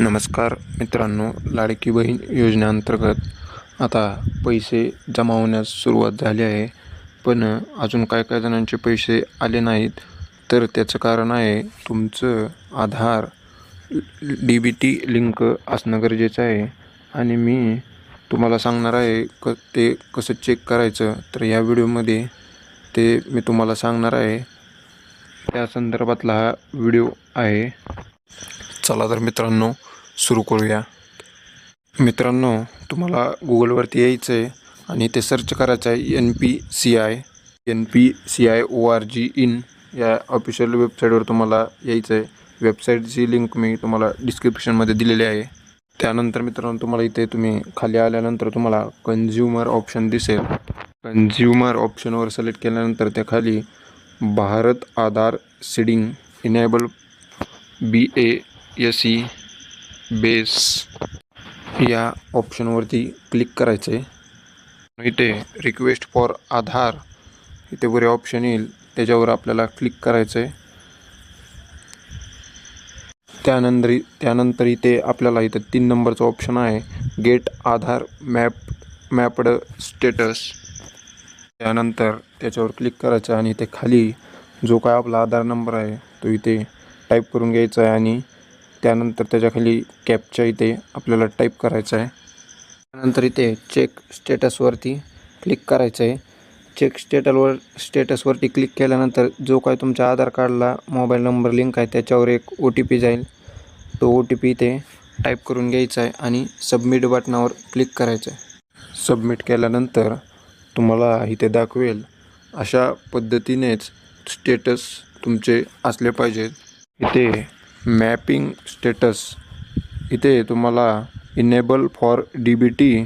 नमस्कार मित्रांनो लाडकी बहीण योजनेअंतर्गत आता पैसे जमा होण्यास सुरुवात झाली आहे. पण अजून काय काय जणांचे पैसे आले नाहीत तर त्याचं कारण आहे तुमचं Aadhaar D B T link असणं गरजेचं आहे. आणि मी तुम्हाला सांगणार आहे क ते कसं चेक करायचं तर या व्हिडिओमध्ये ते मी तुम्हाला सांगणार आहे. त्या संदर्भातला हा व्हिडिओ आहे. चला तर मित्रांनो सुरू करूया. मित्रांनो तुम्हाला गुगलवरती यायचं आहे आणि ते सर्च करायचं आहे N P C I N P C I O R G in या ऑफिशियल वेबसाईटवर तुम्हाला यायचं आहे वेबसाईटची लिंक मी तुम्हाला डिस्क्रिप्शनमध्ये दिलेली आहे. त्यानंतर मित्रांनो तुम्हाला इथे तुम्ही खाली आल्यानंतर तुम्हाला कन्झ्युमर ऑप्शन दिसेल. कन्झ्युमर ऑप्शनवर सिलेक्ट केल्यानंतर त्या खाली Bharat Aadhaar seeding enable B A S E base या ऑप्शनवरती क्लिक करायचं आहे इथे रिक्वेस्ट फॉर आधार इथे वरे ऑप्शन येईल त्याच्यावर आपल्याला क्लिक करायचं आहे त्यानंतर त्यानंतर इथे आपल्याला इथं तीन नंबरचं ऑप्शन आहे get Aadhaar map mapped status त्यानंतर त्याच्यावर क्लिक करायचं आणि इथे खाली जो काय आपला आधार नंबर आहे तो इथे टाईप करून घ्यायचा आहे आणि त्यानंतर त्याच्याखाली कॅपच्या इथे आपल्याला टाईप करायचं आहे. त्यानंतर इथे चेक स्टेटसवरती क्लिक करायचं आहे. चेक स्टेटलवर स्टेटसवरती क्लिक केल्यानंतर जो काय तुमच्या आधार कार्डला मोबाईल नंबर लिंक आहे त्याच्यावर एक ओ टी पी जाईल. तो ओ टी पी इथे टाईप करून घ्यायचा आहे आणि सबमिट बटनावर क्लिक करायचं आहे. सबमिट केल्यानंतर तुम्हाला इथे दाखवेल अशा पद्धतीनेच स्टेटस तुमचे असले पाहिजेत. इथे मॅपिंग स्टेटस. इथे तुम्हाला enable for D B T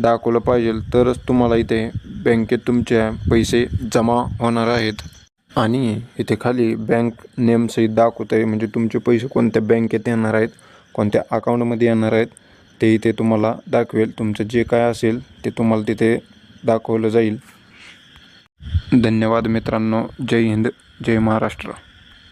दाखवलं पाहिजे तरच तुम्हाला इथे बँकेत तुमच्या पैसे जमा होणार आहेत. आणि इथे खाली बँक नेमसहित दाखवत आहे म्हणजे तुमचे पैसे कोणत्या बँकेत येणार आहेत कोणत्या अकाउंटमध्ये येणार आहेत ते इथे तुम्हाला दाखवेल. तुमचं जे काय असेल ते तुम्हाला तिथे दाखवलं जाईल. धन्यवाद मित्रांनो. जय हिंद जय महाराष्ट्र.